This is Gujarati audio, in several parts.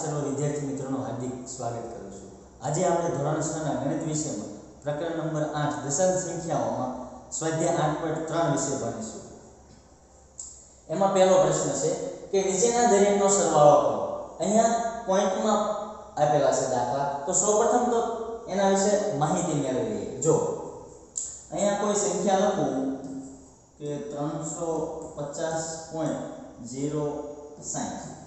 સર્વ વિદ્યાર્થી મિત્રોનું હાર્દિક સ્વાગત કરું છું. આજે આપણે ધોરણ છ ના ગણિત વિષયમાં પ્રકરણ નંબર આઠ દશાંશ સંખ્યાઓમાં સ્વાધ્યાય આઠ પોઈન્ટ ત્રણ વિશે ભણીશું. એમાં પહેલો પ્રશ્ન છે કે નીચેના દરેકનો સરવાળો કરો. અહીંયા પોઈન્ટમાં આપેલા છે દાખલા. તો સૌપ્રથમ તો એના વિશે માહિતી મેળવી લઈએ જો અહીંયા કોઈ સંખ્યા લખું કે ત્રણસો પચાસ પોઈન્ટ ઝીરો સાઠ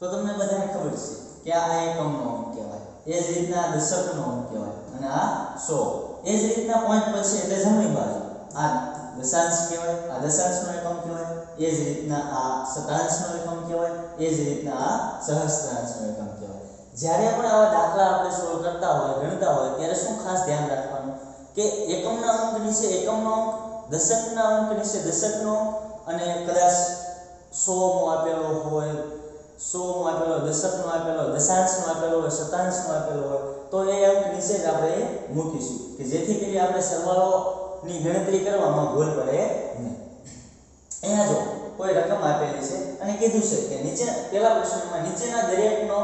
તો તમને બધાને ખબર છે કે આ એકમનો અંક કહેવાય. એ જ રીતના આ દશકનો અંક કહેવાય. અને આ સો. એ જ રીતના પોઈન્ટ પછી એટલે જમણી બાજુ. આ દશાંશ કહેવાય, આ દશાંશનો એકમ કહેવાય. એ જ રીતના આ શતાંશનો એકમ કહેવાય. એ જ રીતના આ સહસ્ત્રાંશનો એકમ કહેવાય. જ્યારે પણ આવા દાખલા આપણે સોલ્વ કરતા હોય, ગણતા હોય, ત્યારે શું ખાસ ધ્યાન રાખવાનું? કે એકમના અંક નીચે એકમનો અંક, દશકના અંક નીચે દશકનો અને કદાચ સો મો આપેલો હોય સો મો આપેલો દશકનો આપેલો દશાંશનો આપેલો હોય, શતાંશનો આપેલો હોય, તો એ અંક નીચે જ આપણે મૂકીશું કે જેથી કરી આપણે સરવાળોની ગણતરી કરવામાં ભૂલ પડે નહીં. અહીંયા જો કોઈ રકમ આપેલી છે અને કીધું છે કે નીચે પેલા પ્રશ્નમાં નીચેના દરેકનો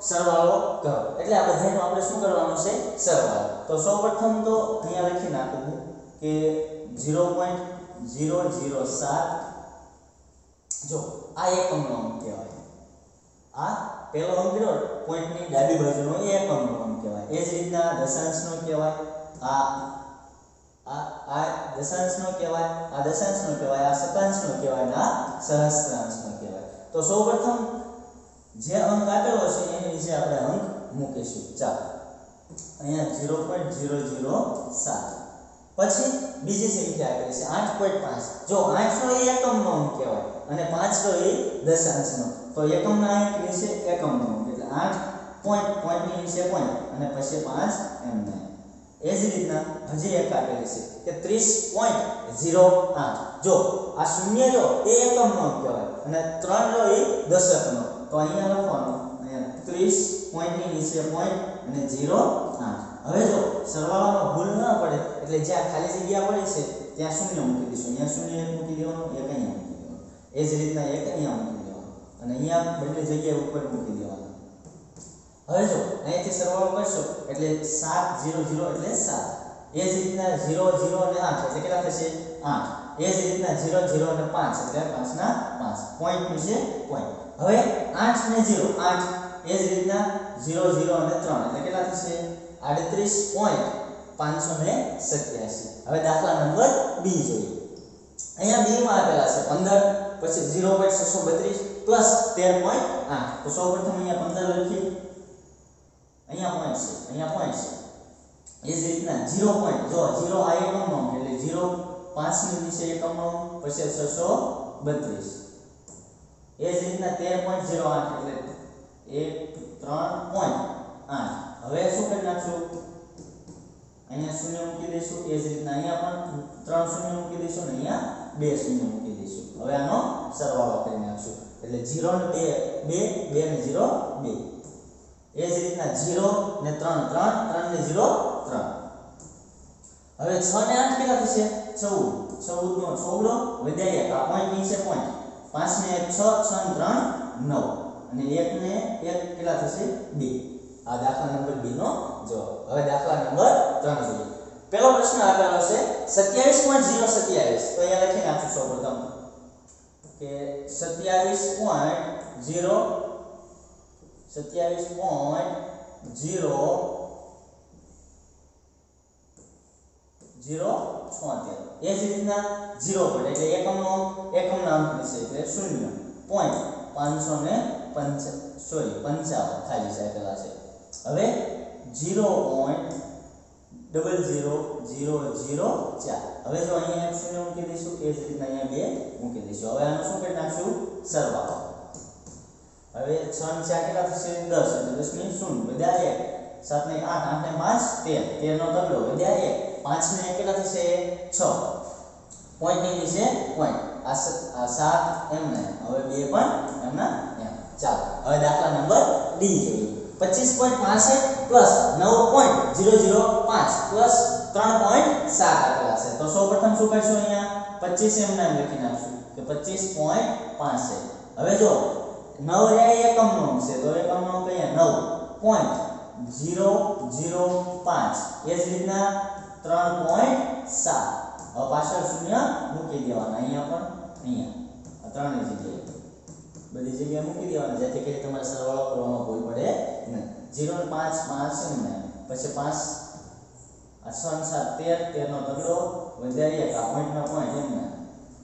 સરવાળો કરો. એટલે આ બધાનો આપણે શું કરવાનું છે? સરવાળો. તો સૌપ્રથમ તો અહીંયા લખી નાખું કે 0.007 જો આ એકમનો અંક કહેવાય. આ પહેલો અંક રહ્યો પોઈન્ટની ડાબી બાજુનો એકમનો અંક કહેવાય. એ જ રીતના દશાંશનો કહેવાય. આ આ આ દશાંશનો કહેવાય, આ દશાંશનો કહેવાય, આ શતાંશનો કહેવાય અને આ સહસ્ત્રાંશનો કહેવાય. તો સૌપ્રથમ જે અંક આપેલો છે એની નીચે આપણે અંક મૂકીશું. ચાલો. અહીંયા 0.007 પછી બીજી સંખ્યા આપેલી છે આઠ પોઈન્ટ પાંચ. જો આઠનો એ એકમનો અંક કહેવાય અને પાંચનો એ દશાંશનો. તો એકમના અંક નીચે એકમનો અંક. એટલે આઠ પોઈન્ટ પોઈન્ટની વિશે પોઈન્ટ અને પછી પાંચ એમ નહીં એ જ રીતના હજી એક આપેલી છે કે ત્રીસ પોઈન્ટ ઝીરો આઠ. જો આ શૂન્ય જો એ એકમનો અંક કહેવાય અને ત્રણ જો એ દશકનો. તો અહીંયા લખવાનું, અહીંયા ત્રીસ પોઈન્ટની નીચે પોઈન્ટ અને ઝીરો આઠ. હવે જો સરવાળામાં ભૂલ ન પડે, એટલે જ્યાં ખાલી જગ્યા પડી છે, ત્યાં શૂન્ય મૂકી દઈશું. અહીંયા શૂન્ય એક મૂકી દેવાનું, એક અહીંયા મૂકી દેવાનું. એ જ રીતના એક અહીંયા મૂકી દેવાનું. અને અહીંયા બંને જગ્યાએ ઉપર મૂકી દેવાનું. હવે જો, અહીંથી સરવાળો કરશો, એટલે સાત ઝીરો ઝીરો એટલે સાત. એ જ રીતના ઝીરો ઝીરો અને આઠ, એટલે કેટલા થશે? આઠ. એ જ રીતના ઝીરો ઝીરો અને પાંચ, એટલે પાંચના પાંચ. પોઈન્ટ છે પોઈન્ટ હવે આઠ ને ઝીરો આઠ. એ જ રીતના ઝીરો ઝીરો અને ત્રણ, એટલે કેટલા થશે? આડત્રીસ પોઈન્ટ પાંચસો ને સત્યાસી. હવે દાખલા નંબર બી જોઈએ. અહીંયા બીમાં આપેલા છે પંદર, પછી ઝીરો પોઈન્ટ છસો બત્રીસ પ્લસ તેર પોઈન્ટ આઠ. તો સૌ પ્રથમ અહીંયા પંદર લખીએ. અહીંયા પોઈન્ટ છે, અહીંયા પોઈન્ટ એ જ રીતના ઝીરો પોઈન્ટ, જો ઝીરો આ એકમનો એટલે ઝીરો પાંચની નીચે એકમનો પછી છસો બત્રીસ. એ જ રીતના તેર પોઈન્ટ ઝીરો આઠ, એટલે એક, ત્રણ પોઈન્ટ આઠ. હવે શું કરી નાખશું અહીંયા શૂન્ય મૂકી દઈશું, એ જ રીતના અહીંયા પણ ત્રણ શૂન્ય મૂકી દઈશું ને અહીંયા બે શૂન્ય મૂકી દઈશું. હવે આનો સરવાળો કરી નાખશું. એટલે 0 ને 2 2 2 ને 0 2 એ જ રીતના 0 ને 3 3 3 ને 0 3 હવે 6 ને 8 કેટલા થશે? 14 14 નો છોકરો વધ્યા આ પોઈન્ટ નીચે પોઈન્ટ 5 ને 1 6 6 ને 3 9 અને 1 ને 1 કેટલા થશે? 2 આ દાખલા નંબર 2 નો જવાબ. હવે દાખલા નંબર 3 જોઈએ. પહેલો પ્રશ્ન આપેલો છે 27.027 તો અહીંયા લખી નાખશું સૌપ્રથમ. કે 27.0 27.0 ઝીરો છોતેર. એ જ રીતના ઝીરો પડે. એટલે એકમનો, એકમના અંક નીચે એટલે શૂન્ય. પોઈન્ટ પાંચસો ને પંચ સોરી પંચાવન. ખાલી સાહેબ છે હવે zero point double zero zero zero ચાર. હવે જો અહીંયા એક શૂન્ય મૂકી દઈશું, એ જ રીતના અહીંયા બે મૂકી દઈશું. હવે આનું શું કરી નાખશું? સરવાળો. હવે છ ને ચાર કેટલા થશે? દસ. એટલે દસ ને શૂન્ય. બધા એક. સાત ને આઠ આઠ ને પાંચ, તેર. તેર નો ઢગલો બધા એક. પાંચ ને કેટલા થશે? છ. પોઈન્ટની નીચે પોઈન્ટ આ સાત એમ ને હવે બે પણ એમના એમ. ચાલો. હવે દાખલા નંબર ડી જોઈએ. પચીસ પોઈન્ટ પાસઠ પ્લસ નવ પોઈન્ટ ઝીરો ઝીરો પાંચ પ્લસ ત્રણ પોઈન્ટ સાત આપેલા છે તો સૌ પ્રથમ શું કરશું અહીંયા પચીસ એમ નામ લખી નાખશું કે પચીસ પોઈન્ટ પાસઠ હવે જો નવ રહ્યા એ એકમનો અંક છે તો એકમનો અંક અહીંયા નવ પોઈન્ટ ઝીરો ઝીરો પાંચ એ જ રીતના ત્રણ પોઈન્ટ સાત હવે પાછળ શૂન્ય મૂકી દેવાના અહીંયા પણ અહીંયા આ ત્રણેય જગ્યાએ બધી જગ્યાએ મૂકી દેવાના જેથી કરી તમારે સરવાળો કરવામાં ભૂલ પડે ને પાંચ પાંચ ને પછી પાંચ છ સાત, તેર, તેરનો તગડો વધારી એક પોઈન્ટનો પોઈન્ટ એમને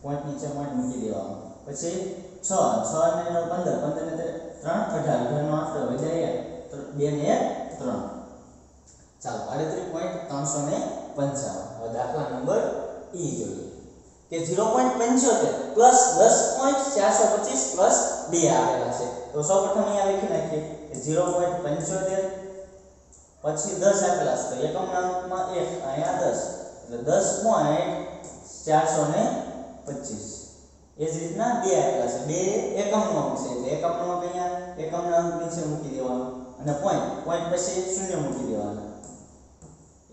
પોઈન્ટ નીચે પોઈન્ટ મૂકી દેવાનો. પછી છ છ ને પંદર. પંદર ને ત્રણ અઢાર અઢારનો આંકડો વધારી એક બે ને એક, ત્રણ. ચાલો આડત્રીસ પોઈન્ટ ત્રણસો ને પંચાવન. હવે દાખલા નંબર ઈ જોઈએ. કે ઝીરો પોઈન્ટ પંચોતેર પ્લસ દસ પોઈન્ટ ચારસો પચીસ પ્લસ બે આવેલા છે. તો સૌપ્રથમ અહીંયા લખી નાખીએ કે ઝીરો પોઈન્ટ પંચોતેર પછી દસ આપેલા છે. તો એકમના અંકમાં એક, અહીંયા દસ. એટલે દસ પોઈન્ટ ચારસો ને પચીસ. એ જ રીતના બે આપેલા છે. બે એકમનો અંક છે. એટલે એકમનો અંક અહીંયા, એકમના અંક નીચે મૂકી દેવાનો. અને પોઈન્ટ પોઈન્ટ પછી શૂન્ય મૂકી દેવાના.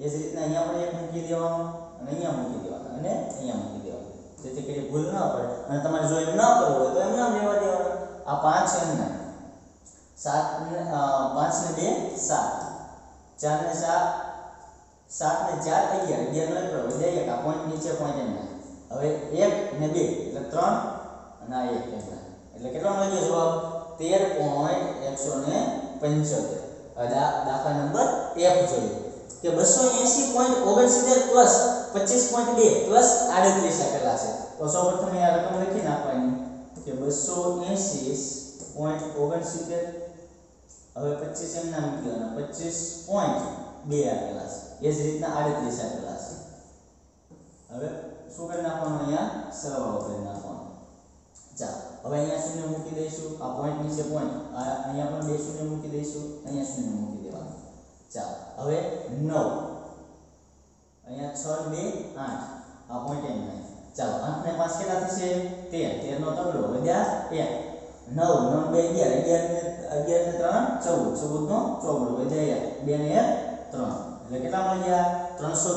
એ જ રીતના અહીંયા પણ એક મૂકી દેવાનો અને અહીંયા મૂકી દેવાનો. અને અહીંયા મૂકી જેથી કરી ભૂલ ન પડે અને તમારે જો એમ ન કરવું હોય તો એમ નામ લેવા દેવાના. આ પાંચ એમના. સાત પાંચ ને બે, સાત. ચાર ને સાત સાત ને ચાર અગિયાર. અગિયાર નો એકડો વધ્યા એક. આ પોઈન્ટ નીચે પોઈન્ટ એમના. હવે એક ને બે, એટલે ત્રણ અને આ એક એમના. એટલે કેટલો મળ્યો જવાબ? તેર પોઈન્ટ એકસો ને પંચોતેર. દાખલા નંબર એફ જોઈએ. કે બસો એસી પોઈન્ટ ઓગણસિત્તેર પ્લસ પચીસ પોઈન્ટ બે પ્લસ આડત્રીસ આપેલા છે. તો સૌ પ્રથમ આ રકમ લખી નાખવાની. કે બસો એસી પોઈન્ટ ઓગણસિત્તેર. હવે પચીસ એમ ના કહેવાના પચીસ પોઈન્ટ બે આપેલા છે. એ જ રીતના આડત્રીસ આપેલા છે. હવે શું કરી નાખવાનું? અહીંયા સરવાળો કરી નાખવાનો. ચાલો, હવે અહીંયા શૂન્ય મૂકી દઈશું. આ પોઈન્ટ નીચે પોઈન્ટ અહીંયા પણ બે શૂન્ય મૂકી દઈશું. અહીંયા શૂન્ય મૂકી દેવાનું. ચાલો, હવે નવ. અહીંયા છ ને બે, આઠ. આ પોઈન્ટ એમ થાય. ચાલો આઠ ને પાંચ કેટલા થશે? તેર. તેર નો તગડો વધ્યા એક. નવ નવ બે, અગિયાર. અગિયાર ને અગિયાર ને ત્રણ, ચૌદ. ચૌદ નો ચોગડો. વધ્યા એક બે ને એક, ત્રણ. એટલે કેટલા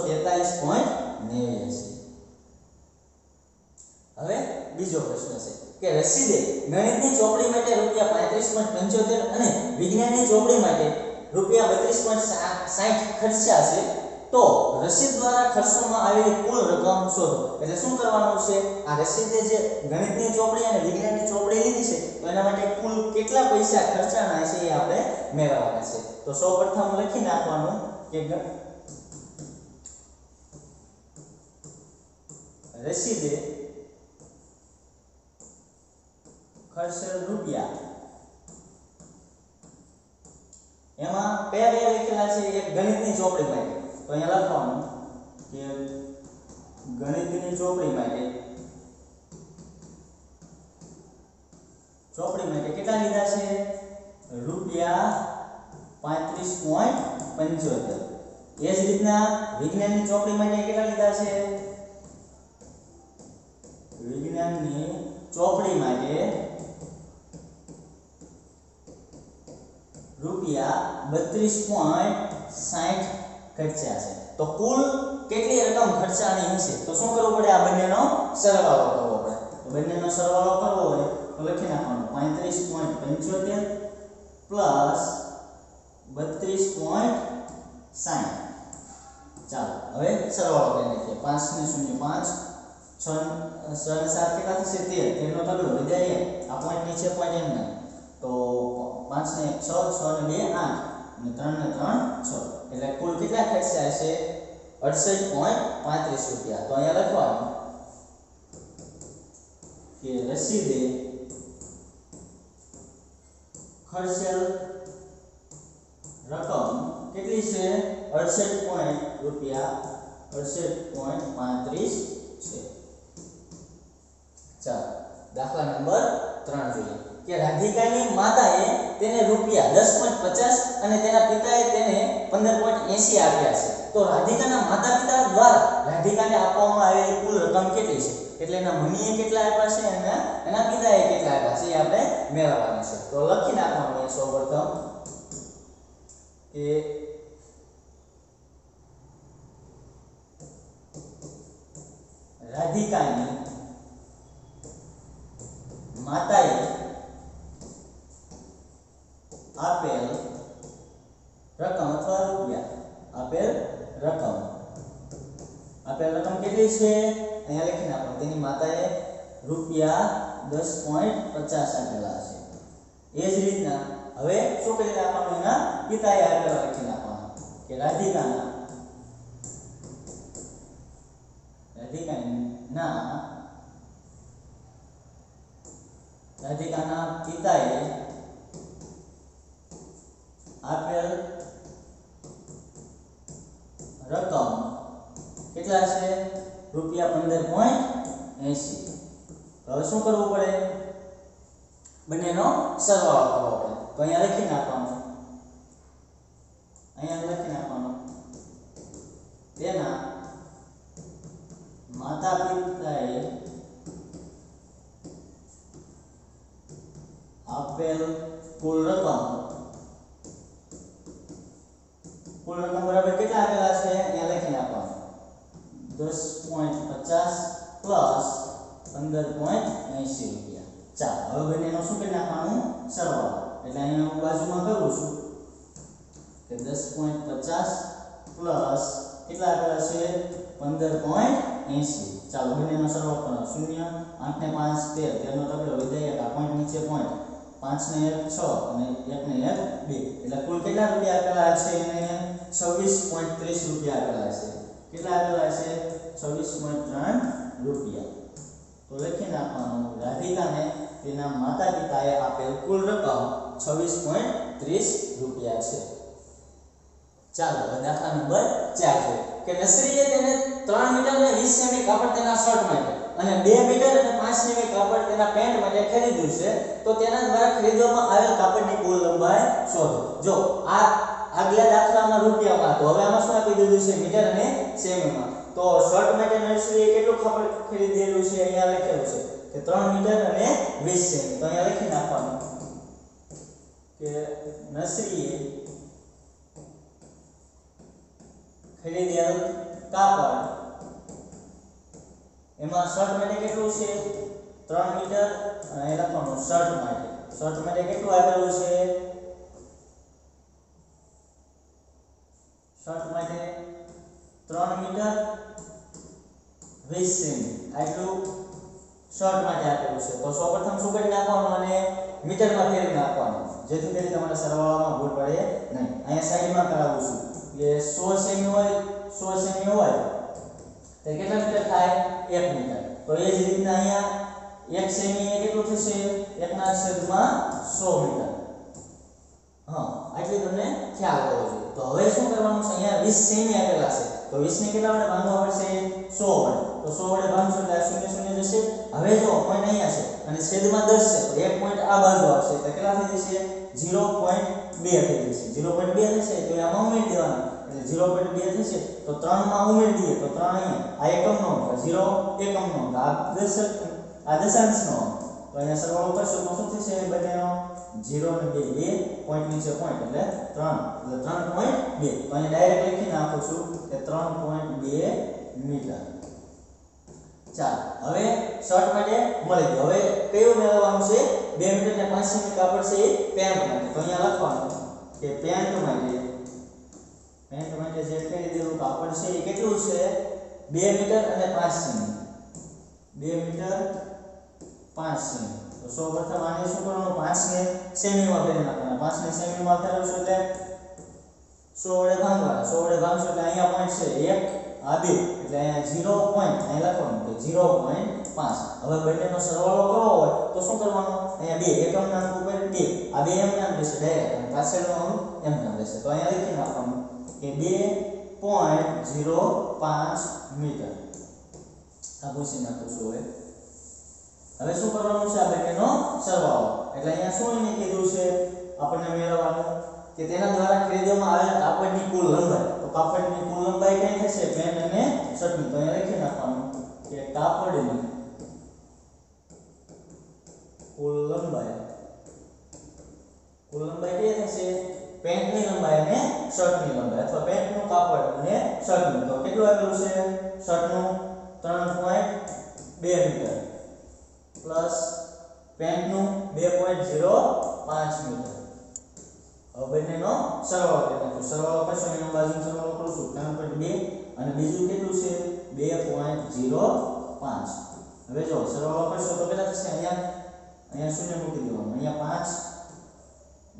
તેતાલીસ પોઈન્ટ નેવ્યાસી. હવે બીજો પ્રશ્ન છે કે રસીદે ગણિતની ચોપડી માટે રૂપિયા પાંત્રીસ પોઈન્ટ પંચોતેર અને વિજ્ઞાનની ચોપડી માટે રૂપિયા બત્રીસ પોઈન્ટ સાઠ ખર્ચ્યા છે. તો રસીદ દ્વારા ખર્ચવામાં આવેલી કુલ રકમ શોધો એટલે શું કરવાનું છે આ રસીદે જે ગણિતની ચોપડી અને વિજ્ઞાનની ચોપડી લીધી છે તો એના માટે કુલ કેટલા પૈસા ખર્ચાના છે એ આપણે મેળવવાના છે તો સૌપ્રથમ લખી નાખવાનું કે રસીદે ખર્ચેલ રૂપિયા એમાં કયા બે લખેલા છે એક ગણિતની ચોપડી માટે તો અહીંયા લખવાનું કે ગણિતની ચોપડી માટે ચોપડી માટે કેટલા લીધા છે? રૂપિયા પાંત્રીસ પોઈન્ટ પંચોતેર. એ જ રીતના વિજ્ઞાનની ચોપડી માટે કેટલા લીધા છે? વિજ્ઞાનની ચોપડી માટે રૂપિયા બત્રીસ પોઈન્ટ સાઠ ખર્ચ્યા છે. તો કુલ કેટલી રકમ ખર્ચાની હશે તો શું કરવું પડે? આ બંનેનો સરવાળો કરવો પડે. તો બંનેનો સરવાળો કરવો હોય તો લખી નાખવાનું. પાંત્રીસ પોઈન્ટ પંચોતેર પ્લસ બત્રીસ પોઈન્ટ સાઠ ચાલો, હવે સરવાળો કરી નાખીએ. પાંચ ને શૂન્ય પાંચ, છ ન- છ ને સાત કેટલા થશે? તેર. તેરનો તગડો વધ્યા એક આ પોઈન્ટ નીચે પોઈન્ટ એમ નહીં. તો પાંચ ને એક, છ છ ને બે, આઠ. અને ત્રણ ને ત્રણ છ એટલે કુલ કેટલા ખર્ચા હશે અડસઠ પોઈન્ટ પાંત્રીસ રૂપિયા. તો અહીંયા લખવાનું કે રસીદે ખર્ચેલ રકમ કેટલી છે? અડસઠ પોઈન્ટ રૂપિયા. અડસઠ પોઈન્ટ પાંત્રીસ છે. ચાલો. દાખલા નંબર ત્રણ જોઈએ. કે રાધિકાની માતાએ તેને રૂપિયા દસ પોઈન્ટ પચાસ અને તેના પિતાએ તેને પંદર પોઈન્ટ એંસી આપ્યા છે. તો રાધિકાના માતા પિતા દ્વારા રાધિકાને આપવામાં આવેલી કુલ રકમ કેટલી છે? એટલે એના મમ્મીએ કેટલા આપ્યા છે અને એના પિતાએ કેટલા આપ્યા છે એ આપણે મેળવવાના છે. તો લખી નાખવાનું એ સૌપ્રથમ કે રાધિકાની માતાએ apel rakaun atau apel rakaun apel rakam kiri se ayah lagi napa ini mata ya. Rupiah dos point pecah sampelah iya, se es rina awe suka apa mana? Apel lagi napa kita na jadi karena આપેલ રકમ કેટલા છે? રૂપિયા પંદર પોઈન્ટ એસી હવે શું કરવું પડે? બંનેનો સરવાળો કરવો પડે. તો અહીંયા લખી નાખવાનો. અહીંયા લખી નાખવાનો. તેના માતા પિતાએ આપેલ કુલ રકમ રકમ બરાબર કેટલા આપેલા છે? અહીંયા લખી નાખવાનું. દસ પોઈન્ટ પચાસ પ્લસ પંદર પોઈન્ટ એંસી રૂપિયા. ચાલો, હવે બંનેનો શું કરી નાખવાનું? સરવાળો. એટલે અહીંયા હું બાજુમાં કરું છું કે દસ પોઈન્ટ પચાસ પ્લસ કેટલા આપેલા છે? પંદર પોઈન્ટ એંસી ચાલો, બંનેનો સરવાળો કરો. શૂન્ય, આઠ ને પાંચ, તેર. તેરનો તગડો વિધેયક આ પોઈન્ટ નીચે પોઈન્ટ પાંચ ને એક છ અને એક ને એક બે. એટલે કુલ કેટલા રૂપિયા આપેલા છે એને છવ્વીસ પોઈન્ટ ત્રીસ રૂપિયા આપેલા છે. કેટલા આપેલા છે? છવ્વીસ પોઈન્ટ ત્રણ રૂપિયા. તો લખી નાખવાનું. રાધિકાને તેના માતા પિતાએ આપેલ કુલ રકમ છવ્વીસ પોઈન્ટ ત્રીસ રૂપિયા છે. ચાલો, હવે દાખલા નંબર ચાર છે. કે નસરીએ તેને ત્રણ મીટર અને વીસ સેમી કાપડ તેના શર્ટ માટે અને બે મીટર અને પાંચ સેમી કાપડ તેના પેન્ટ માટે ખરીદ્યું છે, તો તેના દ્વારા ખરીદવામાં આવેલ કાપડની કુલ લંબાઈ શોધો. જો આ આગલા દાખલામાં રૂપિયામાં તો હવે આમાં શું આપી દીધું છે? મીટર અને સેમીમાં તો શર્ટ માટે નર્સરીએ કેટલું કાપડ ખરીદેલું છે? અહીંયા લખેલું છે કે ત્રણ મીટર અને 20 સેમી તો અહીંયા લખી નાખવાનું કે નર્સરીએ ખરીદેલું કાપડ એમાં શર્ટ માટે કેટલું છે? ત્રણ મીટર? અને એ લખવાનું શર્ટ માટે. શર્ટ માટે કેટલું આપેલું છે? શર્ટ માટે ત્રણ મીટર? વીસ સેમી. આટલું શર્ટ માટે આપેલું છે. તો સૌપ્રથમ શું કરી નાખવાનું અને મીટરમાં ફેરવી નાખવાનું. જેથી કરી તમારે સરવાળામાં ભૂલ પડે નહીં. અહીંયા સાઈડમાં કરાવું છું. કે સો સેમી હોય સો સેમી હોય તો કેટલા મીટર થાય? એક મીટર. તો એ જ રીતના અહીંયા એક સેમી એ કેટલું થશે? એકના છેદમાં સો મીટર. હા એટલે તમને ખ્યાલ હોવો જોઈએ. તો હવે શું કરવાનું છે? અહીંયા 20 સેમી આપેલા છે. તો 20 ને કેટલા વડે ભાંગવા પડશે? 100 વડે. તો 100 વડે ભાગશો એટલે આ શૂન્ય શૂન્ય જશે. હવે જો પોઈન્ટ અહીંયા છે અને છેદમાં 10 છે, તો એક પોઈન્ટ આ બાજુ આવશે. તો કેટલા થઈ જશે? 0.2 થઈ જશે. 0.2 થશે, તો આમાં ઉમેરી દેવાનું. એટલે 0.2 થશે તો 3 માં ઉમેરી દઈએ તો 3 અહીંયા આ એકમનો અંક 0 એકમનો અંક આ દશક આ દશાંશનો અંક તો અહીંયા સરવાળો કરશો તો શું થશે બંનેનો 0 ને 2 બે પોઈન્ટ નીચે પોઈન્ટ એટલે 3 એટલે 3.2 તો અહીંયા ડાયરેક્ટ લખી નાખું છું કે 3.2 મીટર. ચાલો, હવે શર્ટ માટે મળી ગયું. હવે કયું મેળવવાનું છે? 2 મીટર ને 5 સેમી કાપડ છે એ પેન્ટ માટે. તો અહીંયા લખવાનું કે પેન્ટ માટે પેન્ટ માટે જે ખરીદેલું કાપડ છે એ કેટલું છે? 2 મીટર અને 5 સેમી. 2 metre 5 semi. તો સૌપ્રથમ આને શું કરવાનું? 5 ને સેમીમાં ફેરવી નાખવાના. 5 ને સેમીમાં ફેરવશો એટલે 100 વડે ભાંગવાના. 100 વડે ભાગશો એટલે અહીંયા પોઈન્ટ છે 1 આ 2 એટલે અહીંયા 0 પોઈન્ટ અહીં લખવાનું કે 0.5 હવે બંનેનો સરવાળો કરવો હોય તો શું કરવાનું? અહીંયા 2 એકમ નામ ઉપર 2 આ 2 એમ નામ રહેશે. ડાયરેક્ટ અને પાછળનો અંક એમ નામ રહેશે. તો અહીંયા લખી નાખવાનું. કે 2.05 મીટર. આ ભૂસી નાખું હવે હવે શું કરવાનું છે આ બંનેનો સરવાળો? એટલે અહીંયા શું એને કીધું છે? આપણને મેળવવાનું કે તેના દ્વારા ખરીદવામાં આવેલ કાપડની કુલ લંબાઈ. તો કાપડની કુલ લંબાઈ કઈ થશે? પેન્ટ અને શર્ટની તો અહીંયા લખી નાખવાનું કે કાપડની કુલ લંબાઈ. કુલ લંબાઈ કઈ થશે? પેન્ટની લંબાઈ અને શર્ટની લંબાઈ અથવા પેન્ટનું કાપડ અને શર્ટનું. તો કેટલું આવેલું છે? શર્ટનું 3.2 મીટર. પ્લસ પેન્ટનું 2.05 મીટર. હવે બંનેનો સરવાળો કરી નાખો સરવાળો કરશો એના બાજુ સરવાળો છું. ત્રણ પોઈન્ટ બે. અને બીજું કેટલું છે? બે પોઈન્ટ ઝીરો પાંચ. હવે જો સરવાળો તો કેટલા થશે? અહીંયા અહીંયા શૂન્ય મૂકી દેવાનું. અહીંયા પાંચ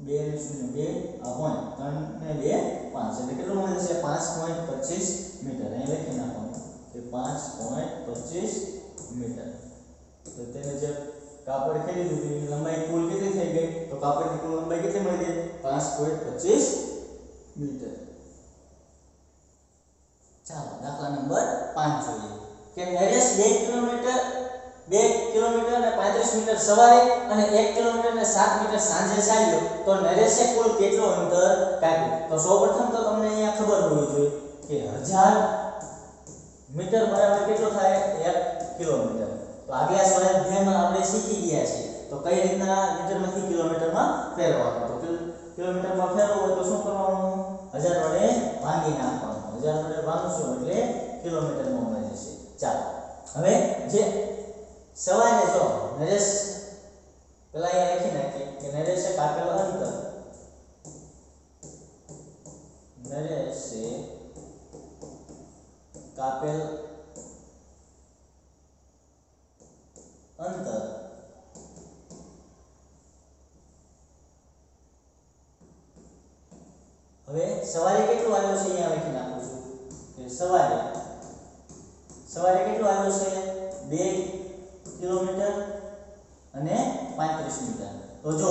બે ને શૂન્ય બે, આ પોઈન્ટ ત્રણ ને બે, પાંચ. એટલે કેટલું મળે છે પાંચ પોઈન્ટ પચીસ મીટર. અહીંયા લખી નાખવાનું. કે પાંચ પોઈન્ટ પચીસ મીટર. તો તેને જે કાપડ ખેડી દીધું એની લંબાઈ કુલ કેટલી થઈ ગઈ? તો કાપડની કુલ લંબાઈ કેટલી મળી ગઈ? પાંચ પોઈન્ટ પચીસ મીટર. ચાલો, દાખલા નંબર પાંચ જોઈએ. કે નરેશ બે કિલોમીટર બે કિલોમીટર અને પાંત્રીસ મીટર સવારે અને એક કિલોમીટર અને સાત મીટર સાંજે ચાલ્યો તો નરેશે કુલ કેટલો અંતર કાપ્યું તો સૌપ્રથમ તો તમને અહીંયા ખબર હોવી જોઈએ કે હજાર મીટર બરાબર કેટલો થાય? એક કિલોમીટર. તો આગલા સ્વાધ્યાયમાં આપણે શીખી ગયા છીએ. તો કઈ રીતના મીટરમાંથી કિલોમીટરમાં ફેરવવાનું? તો કિલ- કિલોમીટરમાં ફેરવવું હોય તો શું કરવાનું? હજાર વડે ભાંગી નાખવાનું. હજાર વડે ભાંગશું એટલે કિલોમીટરમાં મળી જશે. ચાલો. હવે જે સવારે જો નરેશ પેલા અહીંયા લખી નાખીએ કે નરેશે કાપેલ અંતર નરેશે કાપેલ અંતર હવે સવારે કેટલું આવ્યું છે અહીંયા લખી નાખું છું કે સવારે સવારે કેટલું આવ્યું છે બે કિલોમીટર અને પાંત્રીસ મીટર. તો જો,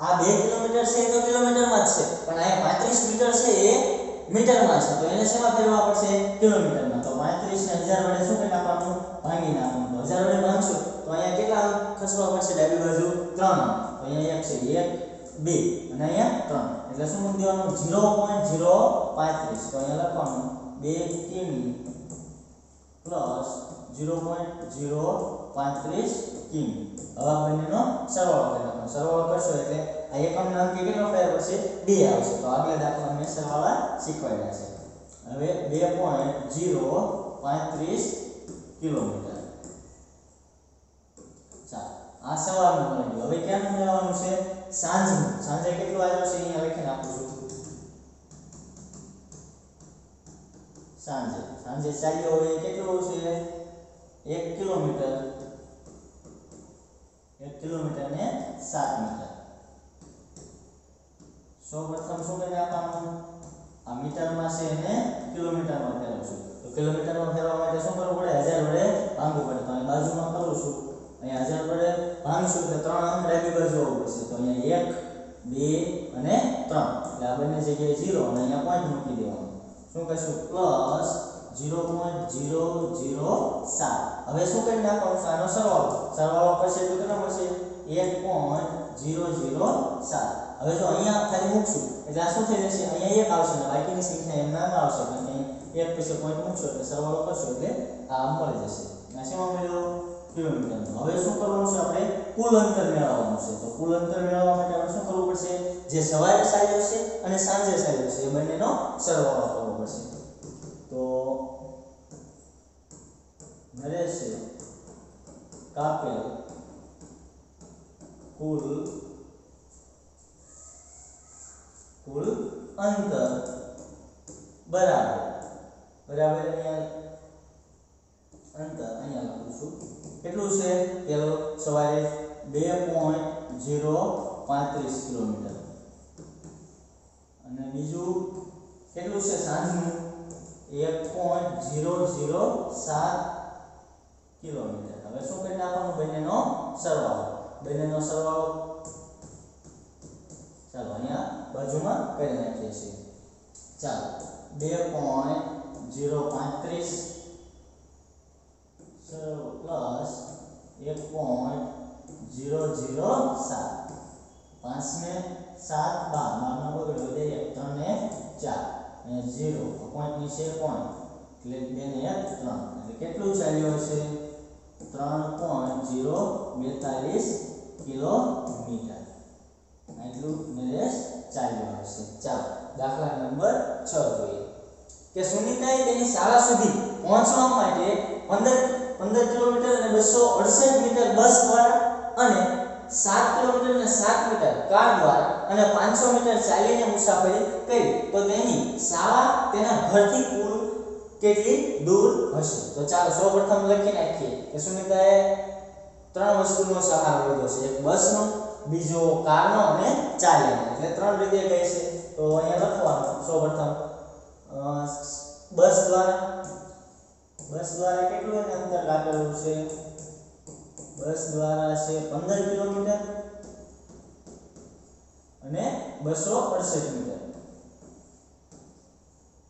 આ બે કિલોમીટર છે એ તો કિલોમીટરમાં જ છે, પણ અહીંયા પાંત્રીસ મીટર છે એ મીટરમાં છે. તો એને શેમાં ફેરવા પડશે? કિલોમીટરમાં. તો પાંત્રીસ ને હજાર વડે શું કરી નાખવાનું? ભાંગી નાખવાનું. તો હજાર વડે ભાંગશું, તો અહીંયા કેટલા ખસવા પડશે ડાબી બાજુ? ત્રણ. તો અહીંયા એક છે એક, બે, અને અહીંયા ત્રણ. એટલે શું મૂકી દેવાનું? ઝીરો પોઈન્ટ ઝીરો પાંત્રીસ. તો અહીંયા લખવાનું, બે કિમી પ્લસ ઝીરો પોઈન્ટ ઝીરો પાંત્રીસ કિમી. હવે આ બંનેનો સરવાળો કરી નાખો સરવાળો કરશો એટલે આ એકમના અંકે કેટલો ફેર પડશે? બે આવશે. તો આગળ દાખલો મેં સરવાળા શીખવાડ્યા છે. હવે બે પોઈન્ટ ઝીરો પાંત્રીસ કિલોમીટર. ચાલો, આ સવારનું મળી ગયું હવે ક્યાંનું મેળવવાનું છે? સાંજનું. સાંજે કેટલું આવ્યું છે? અહીંયા લખીને આપું છું. સાંજે. સાંજે ચાલ્યો હોય કેટલું છે? એક કિલોમીટર. કિલોમીટર ને સાત મીટર. સૌ પ્રથમ શું કરી આપવાનું? આ મીટરમાં છે એને કિલોમીટરમાં ફેરવશું તો કિલોમીટરમાં ફેરવવા માટે શું કરવું પડે? હજાર વડે ભાંગવું પડે. તો અહીં બાજુમાં કરું છું. અહીંયા હજાર વડે ભાંગશું એટલે ત્રણ અંક ડાબી બાજુ આવવું પડશે. તો અહીંયા એક, બે અને ત્રણ. એટલે આ બંને જગ્યાએ ઝીરો અને અહીંયા પોઈન્ટ મૂકી દેવાનું. શું કહીશું plus zero point zero zero સાત. હવે શું કરી નાખવાનું? આનો સરવાળો. સરવાળો કરશે તો કેટલો મળશે? એક પોઈન્ટ ઝીરો ઝીરો સાત. હવે જો અહીંયા ખાલી મૂકશું, એટલે આ શું થઈ જશે? અહીંયા એક આવશે બાકીની સંખ્યા એમ નામ આવશે, કારણ કે એક પછી પોઈન્ટ મૂકશો એટલે સરવાળો કરશો એટલે આ મળી જશે. આ શેમાં મળ્યો? કિલોમીટરનું હવે શું કરવાનું છે આપણે? કુલ અંતર મેળવવાનું છે. તો કુલ અંતર મેળવવા માટે આપણે શું કરવું પડશે? જે સવારે ચાલ્યો છે અને સાંજે ચાલ્યો છે એ બંનેનો સરવાળો કરવો પડશે. તો નરેશે, કાપેલ, કુલ કુલ અંતર, બરાબર. બરાબર અહીંયા અંતર અહીંયા લખું છું. કેટલું છે? પેલો સવારે બે પોઈન્ટ ઝીરો પાંત્રીસ કિલોમીટર. અને બીજું કેટલું છે? સાંજનું એક પોઈન્ટ ઝીરો ઝીરો સાત કિલોમીટર હવે શું કરી નાખવાનું બંનેનો સરવાળો બંનેનો સરવાળો ચાલો અહીંયા બાજુમાં કરી નાખીએ છીએ ચાલો બે પોઈન્ટ ઝીરો પાંત્રીસ પ્લસ એક પોઈન્ટ ઝીરો ઝીરો સાત પાંચ ને સાત બાર બારનો બગડ્યો એટલે એક ત્રણ ને ચાર અને ઝીરો. પોઈન્ટ નીચે પોઈન્ટ એટલે બે ને એક ત્રણ. એટલે કેટલું ચાલ્યું હશે? ત્રણ પોઈન્ટ ઝીરો બેતાલીસ કિલોમીટર. એટલું નરેશ ચાલ્યો હશે. ચાલો, દાખલા નંબર છ જોઈએ. કે સુનિતાએ તેની શાળા સુધી પહોંચવા માટે પંદર પંદર કિલોમીટર અને બસો અડસઠ મીટર બસ દ્વારા અને સાત કિલોમીટર અને સાત મીટર કાર દ્વારા અને પાંચસો મીટર ચાલીને મુસાફરી કરી. તો તેની શાળા તેના ઘરથી કુલ કેટલી દૂર હશે? તો ચાલો સૌપ્રથમ લખી નાખીએ. કે સુનિતાએ ત્રણ વસ્તુનો સહારો લીધો છે. એક બસનો, બીજો કારનો અને ચાલીનો. એટલે ત્રણ રીતે કહે છે. તો અહીંયા લખવાનું. સૌપ્રથમ બસ દ્વારા બસ દ્વારા કેટલું એને અંતર કાપેલું છે? બસ દ્વારા છે પંદર કિલોમીટર. અને બસો અડસઠ મીટર.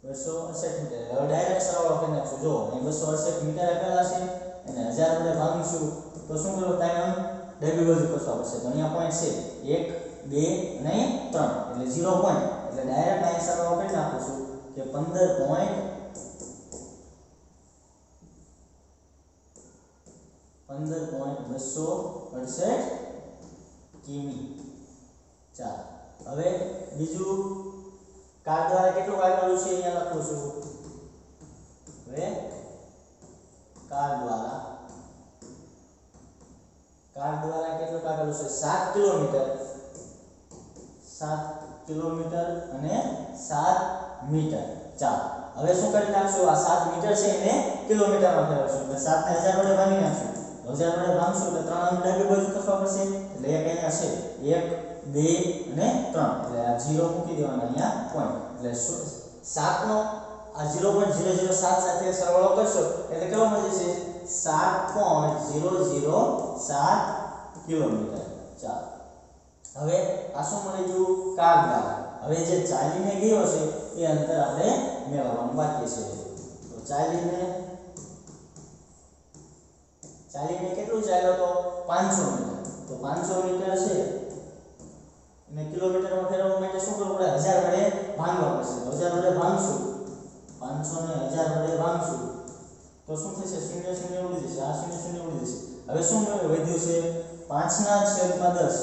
બસો અડસઠ મીટર. હવે ડાયરેક્ટ સરવાળો કરી નાખશું. જો, અહીં બસો અડસઠ મીટર આપેલા છે અને હજાર વડે ભાગીશું, તો શું કરવું? ત્યાં આમ ડાબી બાજુ ખસવા પડશે તો અહીંયા પોઈન્ટ છે. એક, બે અને અહીંયા ત્રણ. એટલે ઝીરો પોઈન્ટ એટલે ડાયરેક્ટ અહીં સરવાળો કરી નાખું છું કે પંદર પોઈન્ટ પંદર પોઈન્ટ બસો અડસઠ કિમી. ચાલો. હવે બીજું કાર દ્વારા કેટલું વાગેલું છે અહીંયા લખું છું. હવે કાર દ્વારા કાર દ્વારા કેટલું કાગળું છે? સાત કિલોમીટર. સાત કિલોમીટર અને સાત મીટર. ચાલો. હવે શું કરી નાખશું? આ સાત મીટર છે એને કિલોમીટરમાં ફેરવશું. એટલે સાત ને હજાર વડે ભાગી નાખશું. તો હજાર વડે ભાગશું એટલે ત્રણ અંક ડાબી બાજુ ખસવા પડશે. એટલે એક અહીંયા છે. એક બે અને ત્રણ એટલે આ જીરો મૂકી દેવાના અહીંયા પોઈન્ટ એટલે શું સાતનો, આ ઝીરો પોઈન્ટ ઝીરો ઝીરો સાત સાથે સરવાળો કરશો, એટલે કેવો મળે છે સાત પોઈન્ટ ઝીરો ઝીરો સાત કિલોમીટર. ચાલો. હવે આ શું મળી ગયું? કાર દ્વારા હવે જે ચાલીને ગયો છે, એ અંતર આપણે મેળવવાનું બાકી છે. તો ચાલીને ચાલીને કેટલું ચાલ્યો તો? પાંચસો મીટર. તો પાંચસો મીટર છે અને કિલોમીટરમાં ફેરવવા માટે શું કરવું પડે? હજાર વડે ભાંગવા પડશે. હજાર વડે ભાંગશું. પાંચસો ને હજાર વડે ભાંગશું. તો શું થશે? શૂન્ય શૂન્ય ઉડી જશે. આ શૂન્ય શૂન્ય ઉડી જશે. હવે શું વધ્યું છે. પાંચના છેદમાં દસ.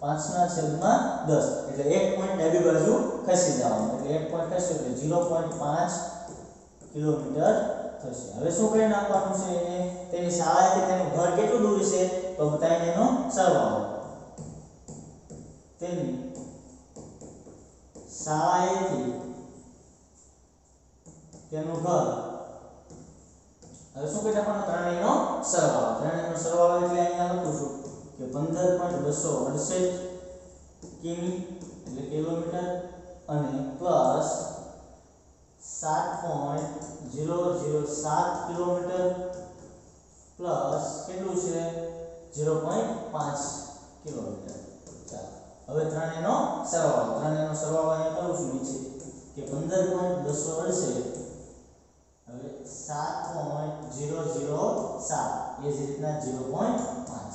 પાંચના છેદમાં દસ. એટલે એક પોઈન્ટ ડાબી બાજુ ખસી જવાનું. એટલે એક પોઈન્ટ ખસ્યો એટલે ઝીરો પોઈન્ટ પાંચ કિલોમીટર થશે. હવે શું કરી નાખવાનું છે? એને તેની શાળાએથી તેનું ઘર કેટલું દૂર છે? તો બતાવીને એનો સરવાળો. તેની શાળાએથી તેનું ઘર. હવે શું કહે છે આપણને? ત્રણેયનો સરવાળો. ત્રણેયનો સરવાળો એટલે અહીંયા લખું છું કે પંદર પોઈન્ટ બસો અડસઠ કિમી એટલે કિલોમીટર અને પ્લસ સાત પોઈન્ટ ઝીરો ઝીરો સાત કિલોમીટર પ્લસ કેટલું છે? ઝીરો પોઈન્ટ પાંચ કિલોમીટર. હવે ત્રણેયનો સરવાળો. ત્રણેયનો સરવાળો અહીંયા કરું છું નીચે. કે પંદર પોઈન્ટ બસો અડસઠ હવે સાત પોઈન્ટ ઝીરો ઝીરો સાત. એ જ રીતના ઝીરો પોઈન્ટ પાંચ.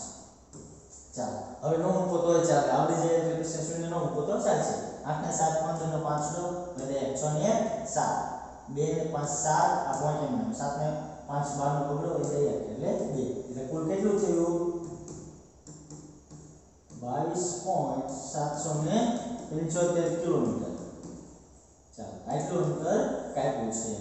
ચાલો. હવે નો મૂકો તો ચાલે. આવડી જાય એટલે પછી શૂન્ય નો મૂકો તો ચાલશે. આઠ ને સાત પંદર ને પાંચ નો એટલે એક છ ને એક સાત. બે ને પાંચ સાત. આ પોઈન્ટ એમ સાત ને પાંચ બાર નો પકડો એટલે એક. એટલે બે. એટલે કુલ કેટલું થયું? બાવીસ પોઈન્ટ સાતસો ને પંચોતેર કિલોમીટર. ચાલો આટલું અંતર કાપ્યું છે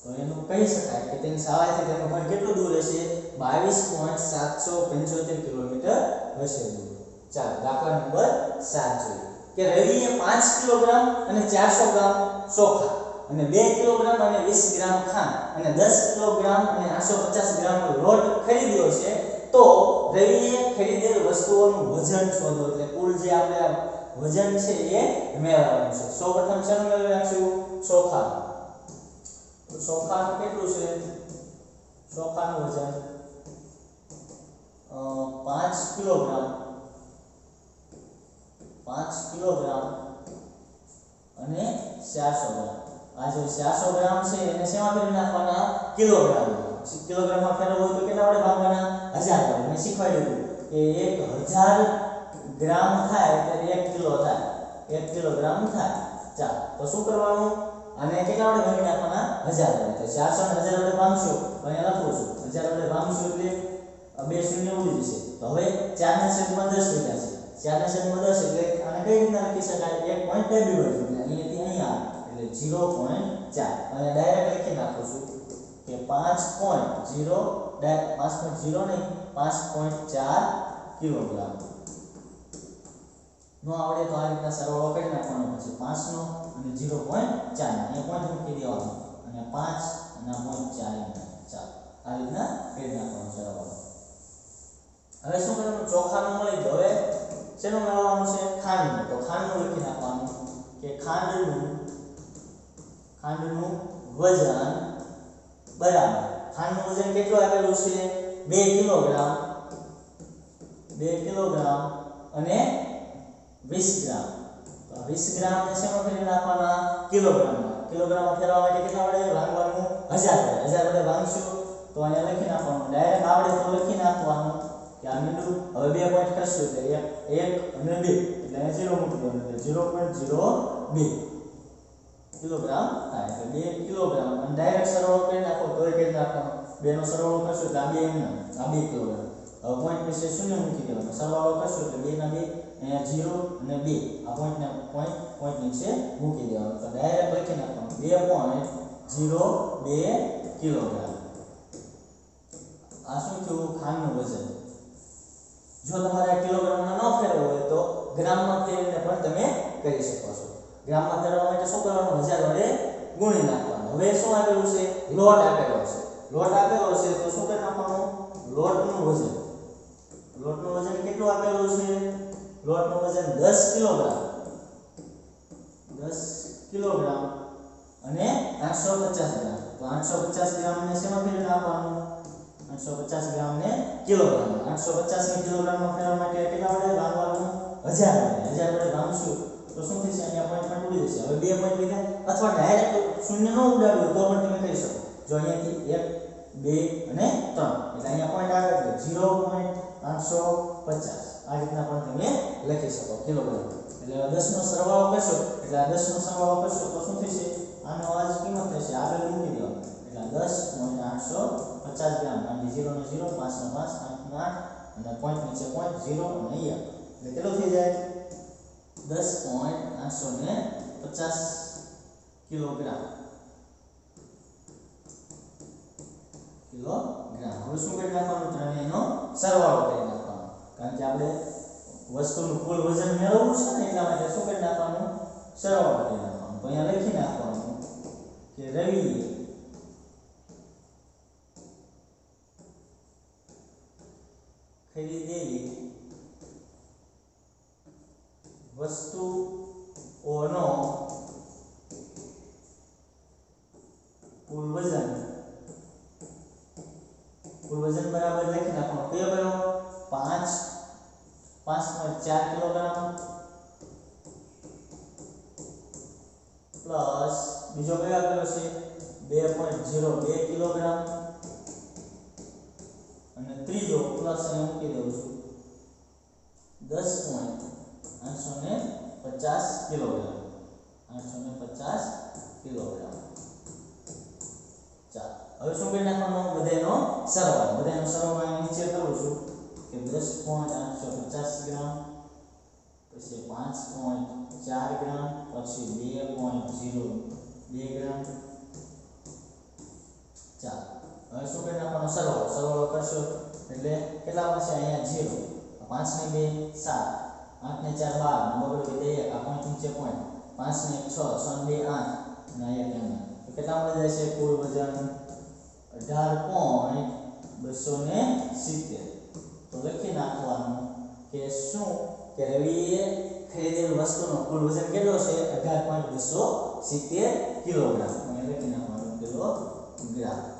તો એનું કહી શકાય કે તેની શાળાથી તેનો પણ કેટલું દૂર હશે? બાવીસ પોઈન્ટ સાતસો પંચોતેર કિલોમીટર હશે દૂર. ચાલો, દાખલા નંબર સાત જોઈએ. કે રવિએ પાંચ કિલોગ્રામ અને ચારસો ગ્રામ ચોખા અને બે કિલોગ્રામ અને વીસ ગ્રામ ખાંડ અને દસ કિલોગ્રામ અને આઠસો પચાસ ગ્રામ લોટ ખરીદ્યો છે, તો રવિએ ખરીદેલ વસ્તુઓનું વજન શોધો. એટલે કુલ જે આપણે વજન છે એ મેળવવાનું છે. સૌપ્રથમ શેનું મેળવી નાખશું? ચોખા તો ચોખાનું કેટલું છે? ચોખાનું વજન પાંચ કિલોગ્રામ. પાંચ કિલોગ્રામ અને ચારસો ગ્રામ. આ જે ચારસો ગ્રામ છે એને શેમાં ફેરવી નાખવાના? કિલોગ્રામ. કિલોગ્રામમાં ફેરવવું હોય તો કેટલા વડે ભાગવાના? હજાર વડે. મેં શીખવાડ્યું કે એક હજાર ગ્રામ થાય એટલે એક કિલો થાય. એક કિલોગ્રામ થાય. ચાલો, તો શું કરવાનું? અને કેટલા વડે ભાગી નાખવાના? હજાર વડે. તો ચારસો ને હજાર વડે ભાગશું, તો અહીંયા લખું છું. હજાર વડે ભાગશું એટલે બે શૂન્ય ઉડી જશે. તો હવે ચારના છેદમાં દસ લીધા છે. ચારના છેદમાં દસ એટલે આને કઈ રીતના લખી શકાય? એક પોઈન્ટ ડાબી બાજુ એટલે અહીંયાથી અહીંયા એટલે ઝીરો પોઈન્ટ ચાર. અને ડાયરેક્ટ લખી નાખું છું. કે પાંચ પોઈન્ટ ઝીરો પાંચ પોઈન્ટ ઝીરો નહીં પાંચ પોઈન્ટ ચાર કિલોગ્રામ. નો આવડે તો આ રીતના સરવાળો કરી નાખવાનો પછી 5 નો અને 0.4 અહીંયા પોઈન્ટ મૂકી દેવાનો. અને 5 અને પોઈન્ટ 4 ચાલો આ રીતના કરી નાખવાનો સરવાળો. હવે શું કરવાનું ચોખાનું મળી ગયો. હવે શેનું મેળવવાનું છે? ખાંડનું. તો ખાંડનું લખી નાખવાનું કે ખાંડનું ખાંડનું વજન બરાબર. ખાંડનું વજન કેટલું આપેલું છે? 2 કિલોગ્રામ. 2 કિલોગ્રામ અને 20 ગ્રામ. તો 20 ગ્રામ ને શેમાં ફેરવી નાખવાના? કિલોગ્રામમાં. કિલોગ્રામમાં ફેરવા માટે કેટલા વડે ભાગવાનું 1000 વડે 1000 વડે ભાગશું તો અહીંયા લખી નાખવાનું. ડાયરેક્ટ આવડે તો લખી નાખવાનું. કે આ મીંડું હવે બે પોઈન્ટ કરશું. એટલે એક અને બે. એટલે અહીંયા મૂકી દેવાનું. એટલે ઝીરો પોઈન્ટ ઝીરો બે. કિલોગ્રામ થાય એટલે બે કિલોગ્રામ. અને ડાયરેક્ટ સરવાળો કરી નાખો તોય રાખવાનો બે બેનો સરવાળો કરશો એટલે આ બે એમને, આ બે કિલોગ્રામ. હવે પોઈન્ટ વિશે શૂન્ય મૂકી દેવાનો. સરવાળો કરશો એટલે બે ના બે, અહીંયા ઝીરો અને બે. આ પોઈન્ટ ને પોઈન્ટ પોઈન્ટ નીચે મૂકી દેવાનો. તો ડાયરેક્ટ લખી નાખવાનું. બે પોઈન્ટ ઝીરો બે કિલોગ્રામ. આ શું થયું? ખાંડનું વજન. જો તમારે કિલોગ્રામમાં ન ફેરવવું હોય તો ગ્રામમાં ફેરવીને પણ તમે કરી શકો છો. ગ્રામમાં ફેરવવા માટે શું કરવાનું હજાર વડે ગુણી નાખવાનું. હવે શું આપેલું છે? લોટ આપેલો છે. લોટ આપેલો છે તો શું કરી નાખવાનું? લોટનું વજન. લોટનું વજન કેટલું આપેલું છે? લોટનું વજન 10 કિલોગ્રામ. 10 કિલોગ્રામ અને 850 ગ્રામ. તો 850 ગ્રામ ને શેમાં ફેરવી નાખવાનું? 850 ગ્રામ ને કિલોગ્રામ 850 ને કિલોગ્રામમાં ફેરવવા માટે કેટલા વડે? ભાગવાનું? 1000 વડે. 1000 વડે ભાગશું. તો શું થશે અહીંયા પોઈન્ટ પોઈન્ટ ઉડી જશે હવે બે પોઈન્ટ લીધા. અથવા ડાયરેક્ટ શૂન્ય ન ઉડાડ્યું તો પણ તમે કરી શકો. જો અહીંયાથી 1 2 અને 3 એટલે અહીંયા પોઈન્ટ આવે એટલે 0.850 આ રીતના પણ તમે લખી શકો. કિલોગ્રામ એટલે 10 નો સરવાળો કરશો. એટલે આ 10 નો સરવાળો કરશો તો શું થશે? આનો આજ કિંમત થશે. આગળ મૂકી દો એટલે 10.850 ગ્રામ. અને 0 ને 0 5 ને 5 8 ને 8 અને પોઈન્ટ નીચે પોઈન્ટ 0 અને અહીંયા એટલે કેટલું થઈ જાય? દસ પોઈન્ટ આઠસો ને પચાસ કિલોગ્રામ કિલોગ્રામ હવે શું કરી નાખવાનું ત્રણેયનો સરવાળો કરી નાખવાનો કારણ કે આપણે વસ્તુનું કુલ વજન મેળવવું છે ને એટલા માટે શું કરી નાખવાનું સરવાળો કરી નાખવાનો તો અહીંયા લખી નાખવાનું કે રવિએ ખરીદેલી વસ્તુઓનો કુલ વજન કુલ વજન બરાબર લખી નાખો કયો કયો પાંચ પાંચ પોઈન્ટ ચાર કિલોગ્રામ. પ્લસ બીજો કયો આપેલો છે? બે પોઈન્ટ ઝીરો બે કિલોગ્રામ. અને ત્રીજો પ્લસ મૂકી દઉં છું. દસ પોઈન્ટ આઠસો ને પચાસ કિલોગ્રામ આઠસો ને પચાસ કિલોગ્રામ ચાલો હવે શું કરી નાખવાનું બધાનો સરવાળો બધાનો સરવાળો અહીં નીચે કરું છું કે દસ પોઈન્ટ આઠસો પચાસ ગ્રામ પછી પાંચ પોઈન્ટ ચાર ગ્રામ પછી બે પોઈન્ટ ઝીરો બે ગ્રામ ચાલો હવે શું કરી નાખવાનો સરવાળો સરવાળો કરશો એટલે કેટલા આવશે અહીંયા ઝીરો પાંચ ને બે, સાત. આઠ ને ચાર બાર નંબર બગડો બે એક આ પોઈન્ટ નીચે પોઈન્ટ પાંચ ને છ છ બે આઠ અને એક કેમ તો કેટલા મળી છે? કુલ વજન અઢાર પોઈન્ટ બસો ને સિત્તેર. તો લખી નાખવાનું કે શું? કે રવિએ ખરીદેલ વસ્તુનો કુલ વજન કેટલો છે? અઢાર પોઈન્ટ બસો સિત્તેર કિલોગ્રામ. લખી નાખવાનું કિલોગ્રામ